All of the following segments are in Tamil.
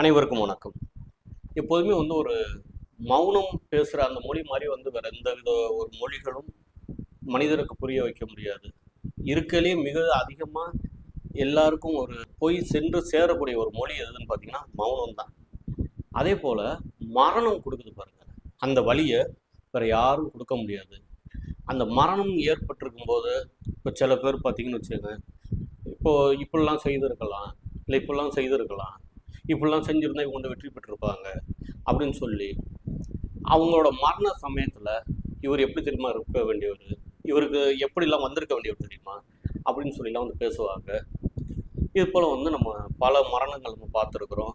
அனைவருக்கும் வணக்கம். எப்போதுமே வந்து ஒரு மௌனம் பேசுகிற அந்த மொழி மாதிரி வந்து வேற எந்த வித ஒரு மொழிகளும் மனிதருக்கு புரிய வைக்க முடியாது. இருக்கலே மிக அதிகமாக எல்லாருக்கும் ஒரு போய் சென்று சேரக்கூடிய ஒரு மொழி எதுன்னு பார்த்தீங்கன்னா மௌனம் தான். அதே போல் மரணம் கொடுக்குது பாருங்கள் அந்த வழியை வேற யாரும் கொடுக்க முடியாது. அந்த மரணம் ஏற்பட்டிருக்கும் போது இப்போ சில பேர் பார்த்தீங்கன்னு வச்சுக்கோங்க. இப்போது இப்படிலாம் செய்திருக்கலாம் இல்லை இப்படிலாம் செய்திருக்கலாம். இப்படிலாம் செஞ்சுருந்தா இவங்க வந்து வெற்றி பெற்றிருப்பாங்க அப்படின்னு சொல்லி அவங்களோட மரண சமயத்தில் இவர் எப்படி தெரியுமா இருக்க வேண்டியவர்? இவருக்கு எப்படிலாம் வந்திருக்க வேண்டியவர் தெரியுமா? அப்படின்னு சொல்லிலாம் வந்து பேசுவாங்க. இது போல் வந்து நம்ம பல மரணங்கள் நம்ம பார்த்துருக்குறோம்.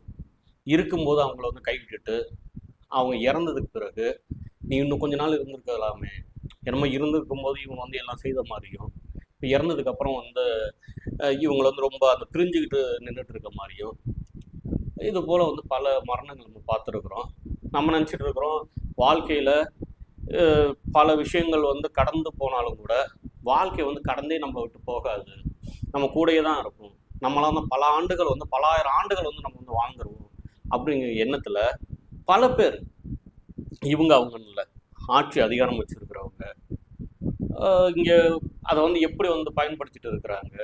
இருக்கும்போது அவங்கள வந்து கைவிட்டுட்டு அவங்க இறந்ததுக்கு பிறகு நீ இன்னும் கொஞ்ச நாள் இருந்திருக்கலாமே. என்னமோ இருந்திருக்கும் போது இவங்க வந்து எல்லாம் செய்த மாதிரியும் இப்போ இறந்ததுக்கப்புறம் வந்து இவங்களை இவங்கள வந்து ரொம்ப அந்த பிரிஞ்சுக்கிட்டு நின்றுட்டு இருக்க மாதிரியும் இது போல் வந்து பல மரணங்கள் நம்ம பார்த்துருக்குறோம். நம்ம நினச்சிட்டு இருக்கிறோம் வாழ்க்கையில் பல விஷயங்கள் வந்து கடந்து போனாலும் கூட வாழ்க்கை வந்து கடந்தே நம்ம விட்டு போகாது. நம்ம கூடயே தான் இருக்கும் நம்மளாம் தான் பல ஆண்டுகள் வந்து பல ஆயிரம் ஆண்டுகள் வந்து நம்ம வந்து வாழ்ந்துருவோம். அப்படிங்கிற எண்ணத்தில் பல பேர் இவங்க அவங்க இல்லை ஆட்சி அதிகாரம் வச்சுருக்கிறவங்க இங்கே அதை வந்து எப்படி வந்து பயன்படுத்திட்டு இருக்கிறாங்க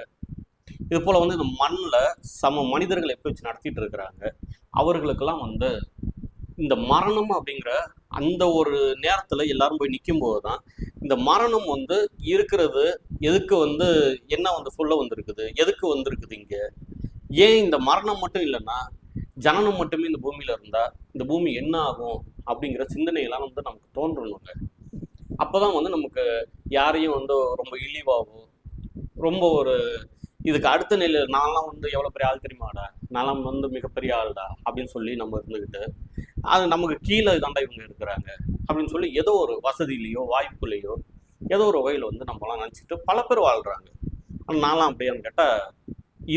இது போல் வந்து இந்த மண்ணில் சம மனிதர்கள் எப்படி வச்சு நடத்திட்டு இருக்கிறாங்க அவர்களுக்கெல்லாம் வந்து இந்த மரணம் அப்படிங்கிற அந்த ஒரு நேரத்தில் எல்லாரும் போய் நிற்கும் போது தான் இந்த மரணம் வந்து இருக்கிறது எதுக்கு வந்து என்ன வந்து சொல்ல வந்திருக்குது எதுக்கு வந்திருக்குது இங்கே? ஏன் இந்த மரணம் மட்டும் இல்லைன்னா ஜனனம் மட்டுமே இந்த பூமியில் இருந்தால் இந்த பூமி என்ன ஆகும் அப்படிங்கிற சிந்தனையெல்லாம் வந்து நமக்கு தோன்றணுங்க அப்போதான் வந்து நமக்கு யாரையும் வந்து ரொம்ப இழிவாகும் ரொம்ப ஒரு இதுக்கு அடுத்த நிலை நான்லாம் வந்து எவ்வளோ பெரிய ஆள் தெரியுமாடா நான்லாம் வந்து மிகப்பெரிய ஆள்டா அப்படின்னு சொல்லி நம்ம இருந்துக்கிட்டு அது நமக்கு கீழே தாண்டா இவங்க இருக்கிறாங்க அப்படின்னு சொல்லி ஏதோ ஒரு வசதியிலையோ வாய்ப்புலையோ ஏதோ ஒரு வகையில் வந்து நம்மலாம் நினச்சிட்டு பல பேர் வாழ்கிறாங்க ஆனால் நான்லாம் அப்படியான்னு கேட்டால்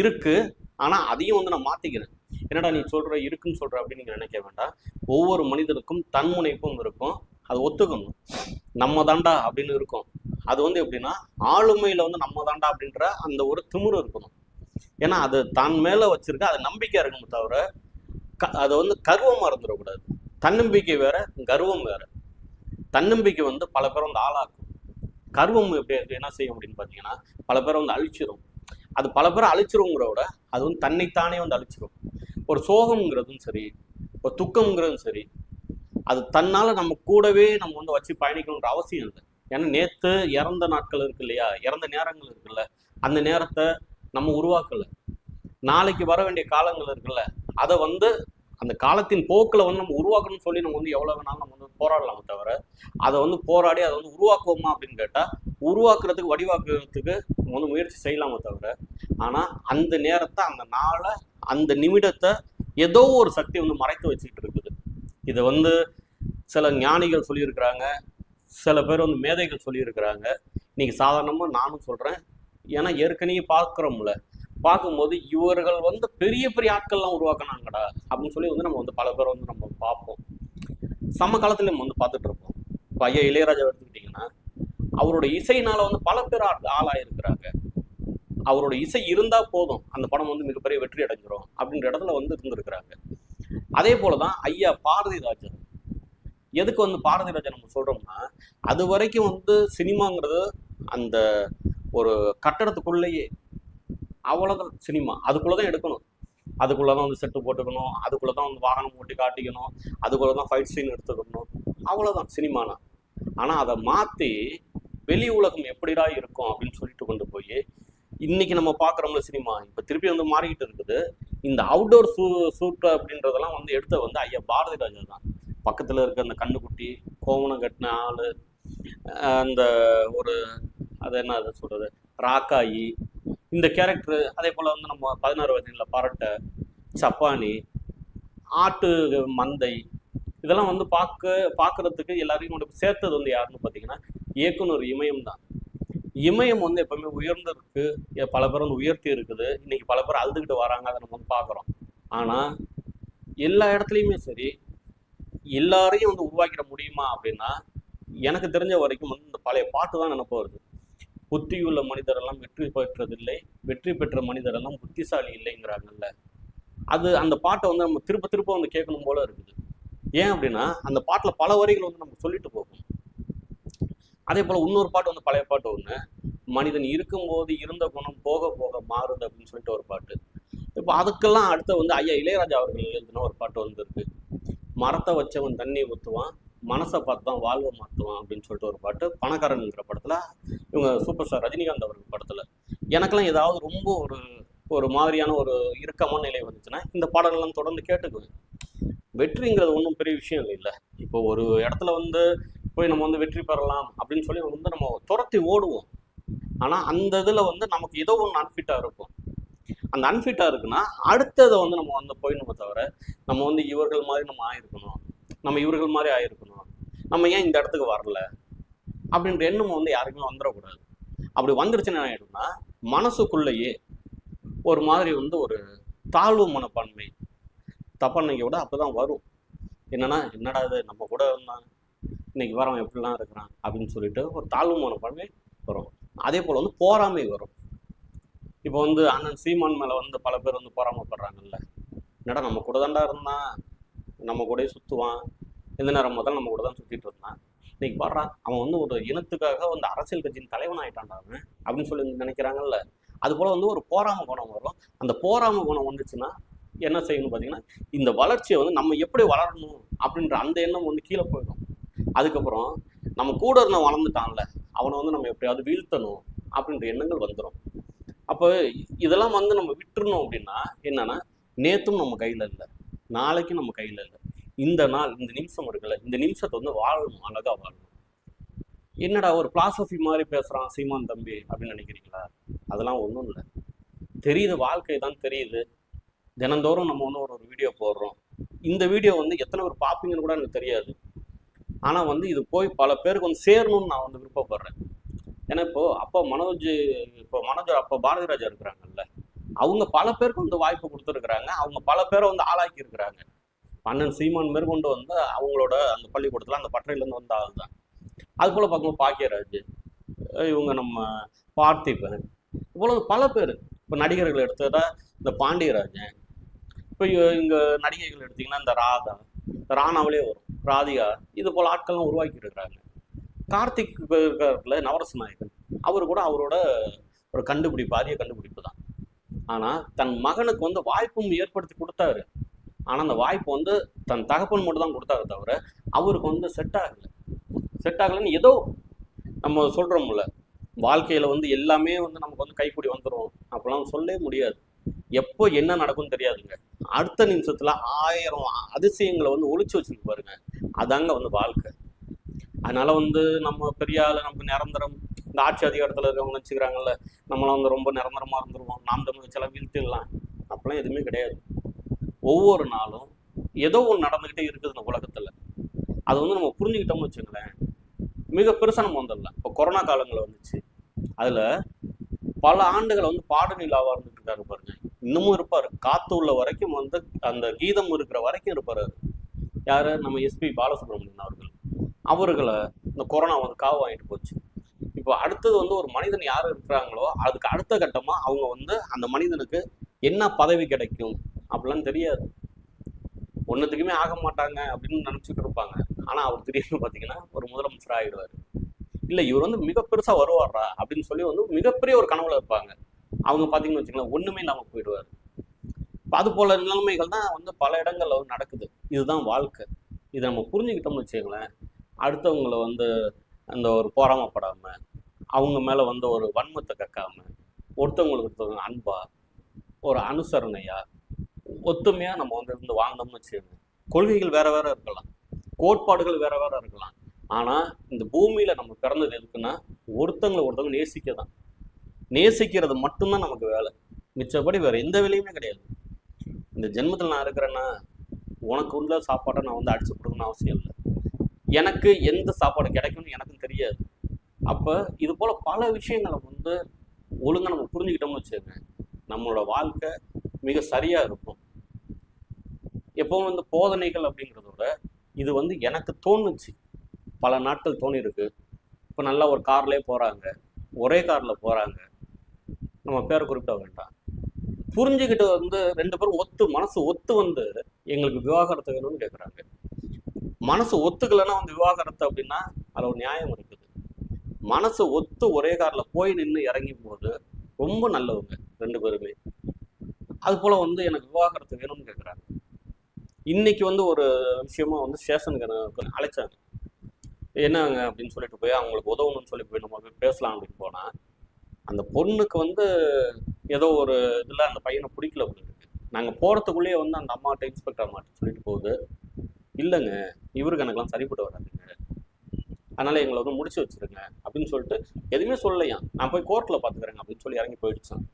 இருக்குது ஆனால் அதையும் வந்து நான் மாற்றிக்கிறேன் என்னடா நீ சொல்கிற இருக்குன்னு சொல்கிற அப்படின்னு நீங்கள் நினைக்க வேண்டாம். ஒவ்வொரு மனிதனுக்கும் தன்முனைப்பும் இருக்கும். அது ஒத்துக்கணும். நம்ம தாண்டா அப்படின்னு இருக்கும். அது வந்து எப்படின்னா ஆளுமையில் வந்து நம்ம தாண்டா அப்படின்ற அந்த ஒரு திமிரு இருக்கணும். ஏன்னா அது தான் மேலே வச்சிருக்க அது நம்பிக்கை இருக்கணுமே தவிர க அதை வந்து கர்வமாக இருந்துடக்கூடாது. தன்னம்பிக்கை வேற கர்வம் வேற. தன்னம்பிக்கை வந்து பல பேர் வந்து ஆளாக்கும். கர்வம் எப்படி என்ன செய்யும் அப்படின்னு பார்த்தீங்கன்னா பல பேரை வந்து அழிச்சிரும். அது பல பேரை அழிச்சிருங்கிற விட அது வந்து தன்னைத்தானே வந்து அழிச்சிரும். ஒரு சோகம்ங்கிறதும் சரி ஒரு துக்கம்ங்கிறதும் சரி அது தன்னால் நம்ம கூடவே நம்ம வந்து வச்சு பயணிக்கணுன்ற அவசியம் இல்லை. ஏன்னா நேற்று இறந்த நாட்கள் இருக்கு இல்லையா? இறந்த நேரங்கள் இருக்குல்ல. அந்த நேரத்தை நம்ம உருவாக்கலை. நாளைக்கு வர வேண்டிய காலங்கள் இருக்குல்ல. அதை வந்து அந்த காலத்தின் போக்கில் வந்து நம்ம உருவாக்கணும்னு சொல்லி நம்ம வந்து எவ்வளோ வேணாலும் நம்ம வந்து போராடலாமே தவிர அதை வந்து போராடி அதை வந்து உருவாக்குவோமா அப்படின்னு கேட்டால் உருவாக்குறதுக்கு வடிவாக்குறதுக்கு நம்ம வந்து முயற்சி செய்யலாமே தவிர ஆனால் அந்த நேரத்தை அந்த நாளை அந்த நிமிடத்தை ஏதோ ஒரு சக்தி வந்து மறைத்து வச்சுக்கிட்டு இருக்குது. இதை வந்து சில ஞானிகள் சொல்லியிருக்கிறாங்க. சில பேர் வந்து மேதைகள் சொல்லியிருக்கிறாங்க. இன்னைக்கு சாதாரணமாக நானும் சொல்கிறேன் ஏன்னா ஏற்கனவே பார்க்குறோம்ல. பார்க்கும்போது இவர்கள் வந்து பெரிய பெரிய ஆட்கள்லாம் உருவாக்குனாங்கடா அப்படின்னு சொல்லி வந்து நம்ம வந்து பல பேர் வந்து நம்ம பார்ப்போம். சம காலத்தில் நம்ம வந்து பார்த்துட்டு இருப்போம். இப்போ ஐயா இளையராஜா எடுத்துக்கிட்டிங்கன்னா அவரோட இசையினால் வந்து பல பேர் ஆள் ஆளாயிருக்கிறாங்க. அவரோட இசை இருந்தால் போதும். அந்த படம் வந்து மிகப்பெரிய வெற்றி அடைஞ்சிரும் அப்படின்ற இடத்துல வந்து இருந்திருக்கிறாங்க. அதே போலதான் ஐயா பாரதிராஜன் எதுக்கு வந்து பாரதி ராஜா நம்ம சொல்றோம்னா அது வரைக்கும் வந்து சினிமாங்கிறது அந்த ஒரு கட்டடத்துக்குள்ளேயே அவ்வளோதான் சினிமா. அதுக்குள்ளதான் எடுக்கணும். அதுக்குள்ளதான் வந்து செட்டு போட்டுக்கணும். அதுக்குள்ளதான் வந்து வாகனம் ஓட்டி காட்டிக்கணும். அதுக்குள்ளதான் ஃபைட் சீன் எடுத்துக்கணும். அவ்வளோதான் சினிமானா. ஆனால் அதை மாற்றி வெளி உலகம் எப்படிடா இருக்கும் அப்படின்னு சொல்லிட்டு கொண்டு போய் இன்னைக்கு நம்ம பார்க்குறோம்ல சினிமா இப்போ திருப்பி வந்து மாறிக்கிட்டு இருக்குது. இந்த அவுட்டோர் ஷூ ஷூட் அப்படின்றதெல்லாம் வந்து எடுத்த வந்து ஐயா பாரதி ராஜா தான். பக்கத்தில் இருக்க அந்த கண்ணுக்குட்டி கோவணம் கட்டின ஆள் அந்த ஒரு அது என்ன அதை சொல்கிறது ராக்காயி இந்த கேரக்டரு அதே போல் வந்து நம்ம பதினாறு வயதில் பரட்டை சப்பானி ஆட்டு மந்தை இதெல்லாம் வந்து பார்க்க பார்க்குறதுக்கு எல்லாரையும் கொண்டு சேர்த்தது வந்து யாருன்னு பார்த்தீங்கன்னா இயக்குனர் இமயம் தான். இமயம் வந்து எப்பவுமே உயர்ந்திருக்கு பல பேர் வந்து உயர்த்தி இருக்குது. இன்னைக்கு பல பேர் அழுதுகிட்டு வராங்க அதை நம்ம வந்து பார்க்குறோம். ஆனால் எல்லா இடத்துலையுமே சரி எல்லாரையும் வந்து உருவாக்கிட முடியுமா அப்படின்னா எனக்கு தெரிஞ்ச வரைக்கும் வந்து இந்த பழைய பாட்டு தான் நினைப்பு வருது. புத்தியுள்ள மனிதரெல்லாம் வெற்றி பெற்றதில்லை வெற்றி பெற்ற மனிதரெல்லாம் புத்திசாலி இல்லைங்கிறாங்கல்ல. அது அந்த பாட்டை வந்து நம்ம திருப்ப திருப்ப வந்து கேட்கணும் போல இருக்குது. ஏன் அப்படின்னா அந்த பாட்டில் பல வரிகள் வந்து நமக்கு சொல்லிட்டு போகும். அதே போல் இன்னொரு பாட்டு வந்து பழைய பாட்டு ஒன்று மனிதன் இருக்கும்போது இருந்த குணம் போக போக மாறுது அப்படின்னு சொல்லிட்டு ஒரு பாட்டு. இப்போ அதுக்கெல்லாம் அடுத்து வந்து ஐயா இளையராஜா அவர்கள் எழுதின ஒரு பாட்டு வந்திருக்கு மரத்தை வச்சவன் தண்ணி ஊற்றுவான் மனசை பார்த்து தான் வாழ்வை மாற்றுவான் அப்படின்னு சொல்லிட்டு ஒரு பாட்டு பணக்காரன்ங்கிற படத்தில் இவங்க சூப்பர் ஸ்டார் ரஜினிகாந்த் அவர்கள் படத்தில். எனக்கெல்லாம் ஏதாவது ரொம்ப ஒரு ஒரு மாதிரியான ஒரு இறுக்கமான நிலை வந்துச்சுன்னா இந்த பாடல்கள்லாம் தொடர்ந்து கேட்டுக்குவேன். வெற்றிங்கிறது ஒன்றும் பெரிய விஷயம் இல்லை. இல்லை இப்போ ஒரு இடத்துல வந்து போய் நம்ம வந்து வெற்றி பெறலாம் அப்படின்னு சொல்லி வந்து நம்ம துரத்தி ஓடுவோம். ஆனால் அந்த இதில் வந்து நமக்கு ஏதோ ஒன்று அன்ஃபிட்டாக இருக்கும். அந்த அன்ஃபிட்டாக இருக்குன்னா அடுத்ததை வந்து நம்ம வந்து போயிடணுமே தவிர நம்ம வந்து இவர்கள் மாதிரி நம்ம ஆயிருக்கணும். நம்ம இவர்கள் மாதிரி ஆயிருக்கணும். நம்ம ஏன் இந்த இடத்துக்கு வரல? அப்படின்ற எண்ணம் வந்து யாருக்குமே வந்துடக்கூடாது. அப்படி வந்துருச்சுன்னு என்ன ஆகிடும்னா மனசுக்குள்ளேயே ஒரு மாதிரி வந்து ஒரு தாழ்வு மனப்பான்மை தப்பன்னைக்கு விட அப்பதான் வரும். என்னன்னா என்னடா இது நம்ம கூட இருந்தான். இன்னைக்கு வரவன் எப்படிலாம் இருக்கிறான் அப்படின்னு சொல்லிட்டு ஒரு தாழ்வு மனப்பான்மை வரும். அதே போல் வந்து போராமை வரும். இப்போ வந்து அண்ணன் சீமான் மேலே வந்து பல பேர் வந்து பொறாமப்படுறாங்கல்ல. என்னடா நம்ம கூட தாண்டா இருந்தான். நம்ம கூடயே சுற்றுவான் எந்த நேரம் முதல்ல நம்ம கூட தான் சுற்றிட்டு இருந்தான். இன்னைக்கு பாடுறான் அவன் வந்து ஒரு இனத்துக்காக வந்து அரசியல் கட்சியின் தலைவன் ஆயிட்டான்டா அவன் அப்படின்னு சொல்லி நினைக்கிறாங்கல்ல. அது போல் வந்து ஒரு போராம குணம் வரும். அந்த போராம குணம் வந்துச்சுன்னா என்ன செய்யணும் பார்த்தீங்கன்னா இந்த வளர்ச்சியை வந்து நம்ம எப்படி வளரணும் அப்படின்ற அந்த எண்ணம் வந்து கீழே போயிடும். அதுக்கப்புறம் நம்ம கூட இருந்தவன் வளர்ந்துட்டான்ல அவனை வந்து நம்ம எப்படியாவது வீழ்த்தணும் அப்படின்ற எண்ணங்கள் வந்துடும் அப்போ இதெல்லாம் வந்து நம்ம விட்டுருணும் அப்படின்னா என்னன்னா நேற்றும் நம்ம கையில் இல்லை. நாளைக்கும் நம்ம கையில் இல்லை. இந்த நாள் இந்த நிமிஷம் இருக்குல்ல இந்த நிமிஷத்தை வந்து வாழணும் அழகாக வாழணும். என்னடா ஒரு பிளாசபி மாதிரி பேசுகிறான் சீமான் தம்பி அப்படின்னு நினைக்கிறீங்களா? அதெல்லாம் ஒன்றும் இல்லை. தெரியுது வாழ்க்கை தான் தெரியுது. தினந்தோறும் நம்ம வந்து ஒரு ஒரு வீடியோ போடுறோம். இந்த வீடியோ வந்து எத்தனை பேர் பார்ப்பீங்கன்னு கூட எனக்கு தெரியாது. ஆனால் வந்து இது போய் பல பேருக்கு வந்து சேரணும்னு நான் வந்து விருப்பப்படுறேன். ஏன்னா இப்போ அப்போ மனோஜ் இப்போ மனோஜ் அப்போ பாரதி ராஜா இருக்கிறாங்கல்ல. அவங்க பல பேருக்கு வந்து வாய்ப்பு கொடுத்துருக்குறாங்க. அவங்க பல பேரை வந்து ஆளாக்கி இருக்கிறாங்க அண்ணன் சீமான் மேற்கொண்டு வந்து அவங்களோட அந்த பள்ளிக்கூடத்தில் அந்த பட்டறையிலேருந்து வந்த ஆள் தான் அது போல் பார்க்கும்போது பாக்கியராஜ் இவங்க நம்ம பார்த்திபன் இவ்வளவு பல பேர். இப்போ நடிகர்கள் எடுத்ததா இந்த பாண்டியராஜன் இப்போ இங்கே நடிகைகள் எடுத்திங்கன்னா இந்த ராதா ராணாவிலே வரும். ராதிகா இது போல் ஆட்கள்லாம் உருவாக்கி இருக்கிறாங்க கார்த்திக் இருக்கார்ல நவரச நாயகன். அவர் கூட அவரோட ஒரு கண்டுபிடிப்பு அரிய கண்டுபிடிப்பு தான். ஆனால் தன் மகனுக்கு வந்து வாய்ப்பும் ஏற்படுத்தி கொடுத்தாரு. ஆனால் அந்த வாய்ப்பு வந்து தன் தகப்பன் மட்டும் தான் கொடுத்தாரு தவிர அவருக்கு வந்து செட் ஆகலை. செட் ஆகலைன்னு ஏதோ நம்ம சொல்கிறோம்ல வாழ்க்கையில் வந்து எல்லாமே வந்து நமக்கு வந்து கைக்கூடி வந்துடும் அப்படிலாம் சொல்லவே முடியாது. எப்போ என்ன நடக்கும்னு தெரியாதுங்க. அடுத்த நிமிஷத்தில் ஆயிரம் அதிசயங்களை வந்து ஒழிச்சு வச்சுருக்கு பாருங்க. அதாங்க வந்து வாழ்க்கை. அதனால வந்து நம்ம பெரிய ஆள் நமக்கு நிரந்தரம் இந்த ஆட்சி அதிகாரத்தில் இருக்கவங்க வச்சுக்கிறாங்கல்ல நம்மளாம் வந்து ரொம்ப நிரந்தரமாக இருந்துருவோம். நாம் தமிழ் சில வீழ்த்திடலாம். அப்படிலாம் எதுவுமே கிடையாது. ஒவ்வொரு நாளும் ஏதோ ஒன்று நடந்துக்கிட்டே இருக்குது இந்த உலகத்தில். அது வந்து நம்ம புரிஞ்சுக்கிட்டோம்னு வச்சுங்களேன் மிக பெருசாக நம்ம வந்துடலாம். இப்போ கொரோனா காலங்களில் வந்துச்சு. அதில் பல ஆண்டுகள் வந்து பாடநிலாவாக இருந்துட்டு இருக்காரு பாருங்க. இன்னமும் இருப்பார். காத்து உள்ள வரைக்கும் வந்து அந்த கீதம் இருக்கிற வரைக்கும் இருப்பார் யார்? நம்ம எஸ்பி பாலசுப்ரமணியன் அவர்கள். அவர்களை இந்த கொரோனா வந்து காவு வாங்கிட்டு போச்சு. இப்போ அடுத்தது வந்து ஒரு மனிதன் யார் இருக்கிறாங்களோ அதுக்கு அடுத்த கட்டமாக அவங்க வந்து அந்த மனிதனுக்கு என்ன பதவி கிடைக்கும் அப்படிலாம் தெரியாது. ஒன்றுத்துக்குமே ஆக மாட்டாங்க அப்படின்னு நினச்சிட்டு இருப்பாங்க. ஆனால் அவர் திடீர்னு பார்த்தீங்கன்னா ஒரு முதலமைச்சர் ஆகிடுவார் இல்லை இவர் வந்து மிக பெருசாக வருவாரா அப்படின்னு சொல்லி வந்து மிகப்பெரிய ஒரு கனவுல இருப்பாங்க. அவங்க பார்த்தீங்கன்னு வச்சுக்கலாம் ஒன்றுமே இல்லாமல் போயிடுவார். அது போல நிலைமைகள் தான் வந்து பல இடங்கள்ல வந்து நடக்குது. இதுதான் வாழ்க்கை. இதை நம்ம புரிஞ்சுக்கிட்டோம்னு வச்சுக்கங்களேன் அடுத்தவங்களை வந்து அந்த ஒரு போராமப்படாமல் அவங்க மேலே வந்து ஒரு வன்மத்தை கக்காம ஒருத்தவங்களுக்கு ஒருத்தவங்க அன்பா ஒரு அனுசரணையா ஒத்துமையாக நம்ம வந்து இருந்து வாழ்ந்தோம்னு வச்சுக்கோங்க. கொள்கைகள் வேற வேற இருக்கலாம். கோட்பாடுகள் வேற வேற இருக்கலாம். ஆனால் இந்த பூமியில் நம்ம பிறந்தது எதுக்குன்னா ஒருத்தங்களை ஒருத்தவங்க நேசிக்க தான் நேசிக்கிறது மட்டும்தான் நமக்கு வேலை. மிச்சப்படி வேற எந்த வேலையுமே கிடையாது. இந்த ஜென்மத்தில் நான் இருக்கிறேன்னா உனக்கு உள்ள சாப்பாட்டை நான் வந்து அடிச்சு கொடுக்கணும்னு அவசியம் இல்லை. எனக்கு எந்த சாப்பாடு கிடைக்கும்னு எனக்கும் தெரியாது. அப்போ இது போல் பல விஷயங்களை வந்து ஒழுங்காக நம்ம புரிஞ்சுக்கிட்டோம்னு வச்சுக்கோங்க. நம்மளோட வாழ்க்கை மிக சரியாக இருக்கும். எப்பவும் வந்து போதனைகள் அப்படிங்கிறத விட இது வந்து எனக்கு தோணுச்சு. பல நாட்கள் தோணியிருக்கு இப்போ நல்லா ஒரு கார்லேயே போகிறாங்க ஒரே காரில் போகிறாங்க நம்ம பேரை குறிப்பிட வேண்டாம். புரிஞ்சுக்கிட்டு வந்து ரெண்டு பேரும் ஒத்து மனசு ஒத்து வந்து எங்களுக்கு விவாகரத்து வேணும்னு கேட்குறாங்க மனசு ஒத்துக்கலைன்னா வந்து விவாகரத்து அப்படின்னா அதில் ஒரு நியாயம் இருக்குது. மனசு ஒத்து ஒரே காரில் போய் நின்று இறங்கி போது ரொம்ப நல்லவங்க ரெண்டு பேருமே. அது போல் வந்து எனக்கு விவாகரத்து வேணும்னு கேட்குறாங்க இன்னைக்கு வந்து ஒரு விஷயமா வந்து ஸ்டேஷனுக்கு அழைச்சாங்க என்னங்க அப்படின்னு சொல்லிட்டு போய் அவங்களுக்கு உதவணும்னு சொல்லி போய் நம்ம போய் பேசலாம் அப்படின்னு போனால் அந்த பொண்ணுக்கு வந்து ஏதோ ஒரு இதில் அந்த பையனை பிடிக்கல அப்படின்னு நாங்கள் போகிறதுக்குள்ளேயே வந்து அந்த அம்மாட்ட இன்ஸ்பெக்டர் அம்மாட்ட சொல்லிட்டு போகுது. இல்லைங்க. இவருக்கு எனக்குலாம் சரிப்பட்டு வராதுங்க. அதனால எங்களை வந்து முடிச்சு வச்சிருங்க அப்படின்னு சொல்லிட்டு எதுவுமே சொல்லலையா? நான் போய் கோர்ட்டில் பார்த்துக்கிறேங்க அப்படின்னு சொல்லி இறங்கி போயிடுச்சான்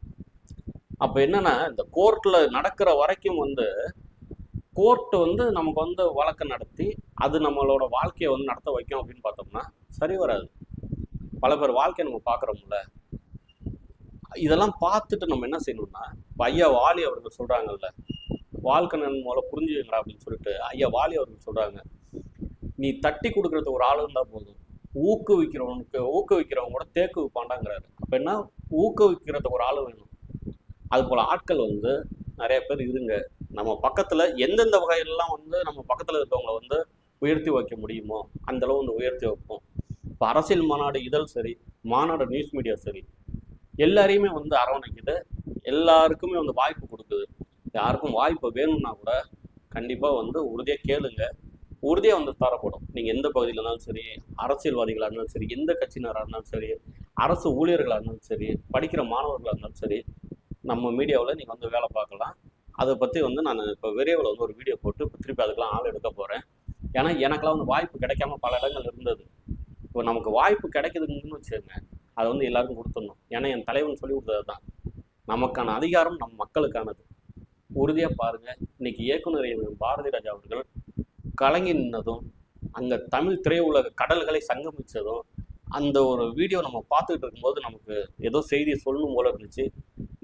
அப்போ என்னன்னா இந்த கோர்ட்டில் நடக்கிற வரைக்கும் வந்து கோர்ட் வந்து நமக்கு வந்து வழக்கு நடத்தி அது நம்மளோட வாழ்க்கையை வந்து நடத்த வைக்கும் அப்படின்னு பார்த்தோம்னா சரி வராது. பல பேர் வாழ்க்கையை நம்ம பார்க்குறோம்ல இதெல்லாம் பார்த்துட்டு நம்ம என்ன செய்யணும்னா இப்ப ஐயா வாலி அவர்கள் சொல்றாங்கல்ல வாழ்க்கை மூலம் புரிஞ்சுக்கங்கடா அப்படின்னு சொல்லிட்டு ஐயா வாலி அவர்கள் சொல்கிறாங்க நீ தட்டி கொடுக்கறது ஒரு ஆள் இருந்தால் போதும். ஊக்குவிக்கிறவனுக்கு ஊக்குவிக்கிறவங்க கூட தேக்கு வைப்பாண்டாங்கிறாரு அப்போ என்ன? ஊக்குவிக்கிறதுக்கு ஒரு ஆள் வேணும். அது போல் ஆட்கள் வந்து நிறைய பேர் இருங்க. நம்ம பக்கத்தில் எந்தெந்த வகையிலலாம் வந்து நம்ம பக்கத்தில் இருக்கவங்களை வந்து உயர்த்தி வைக்க முடியுமோ அந்த அளவு வந்து உயர்த்தி வைப்போம். இப்போ அரசியல் மாநாடு இதழ் சரி மாநாடு நியூஸ் மீடியா சரி எல்லாரையுமே வந்து அரவணைக்குது. எல்லாருக்குமே வந்து வாய்ப்பு யாருக்கும் வாய்ப்பு வேணும்னா கூட கண்டிப்பாக வந்து உறுதியாக கேளுங்க. உறுதியாக வந்து தரப்படும். நீங்கள் எந்த பகுதியில் இருந்தாலும் சரி அரசியல்வாதிகளாக இருந்தாலும் சரி எந்த கட்சியினராக இருந்தாலும் சரி அரசு ஊழியர்களாக இருந்தாலும் சரி படிக்கிற மாணவர்களாக இருந்தாலும் சரி நம்ம மீடியாவில் நீங்கள் வந்து வேலை பார்க்கலாம். அதை பற்றி வந்து நான் இப்போ விரைவில் வந்து ஒரு வீடியோ போட்டு இப்போ திருப்பி அதுக்கெல்லாம் ஆள் எடுக்க போகிறேன் ஏன்னா எனக்கெல்லாம் வந்து வாய்ப்பு கிடைக்காம பல இடங்கள் இருந்தது. இப்போ நமக்கு வாய்ப்பு கிடைக்குதுன்னு வச்சுருங்க அதை வந்து எல்லாருக்கும் கொடுத்துடணும். ஏன்னா என் தலைவன் சொல்லி கொடுத்தது தான் நமக்கான அதிகாரம் நம் மக்களுக்கானது. உறுதியாக பாருங்க. இன்னைக்கு இயக்குனர் எம் பாரதி ராஜா அவர்கள் கலங்கி நின்னதும் அங்கே தமிழ் திரையுலக கடல்களை சங்கமித்ததும் அந்த ஒரு வீடியோ நம்ம பார்த்துக்கிட்டு இருக்கும்போது நமக்கு ஏதோ செய்தியை சொல்லணும் போல இருந்துச்சு.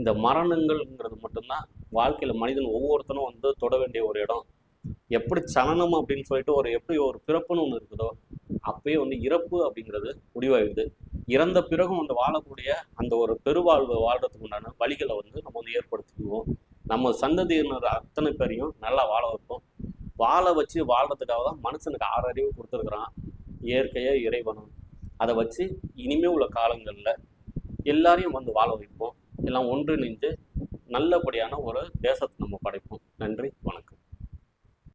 இந்த மரணங்கள்ங்கிறது மட்டும்தான் வாழ்க்கையில் மனிதன் ஒவ்வொருத்தனும் வந்து தொட வேண்டிய ஒரு இடம். எப்படி சலனம் அப்படின்னு சொல்லிட்டு ஒரு எப்படி ஒரு பிறப்புன்னு ஒன்று இருக்குதோ அப்பயே வந்து இறப்பு அப்படிங்கிறது முடிவாயிடுது. இறந்த பிறகும் அந்த வாழக்கூடிய அந்த ஒரு பெருவாழ்வு வாழ்றதுக்கு உண்டான வழிகளை வந்து நம்ம வந்து ஏற்படுத்திக்குவோம். நம்ம சந்ததியினர் அத்தனை பேரையும் நல்லா வாழ வைப்போம். வாழ வச்சு வாழ்கிறதுக்காக தான் மனுஷனுக்கு ஆறு அறிவு கொடுத்துருக்குறான். இயற்கையாக இறைவனும். அதை வச்சு இனிமே உள்ள காலங்களில் எல்லாரையும் வந்து வாழ வைப்போம். எல்லாம் ஒன்றிணைஞ்சு நல்லபடியான ஒரு தேசத்தை நம்ம படைப்போம். நன்றி வணக்கம்.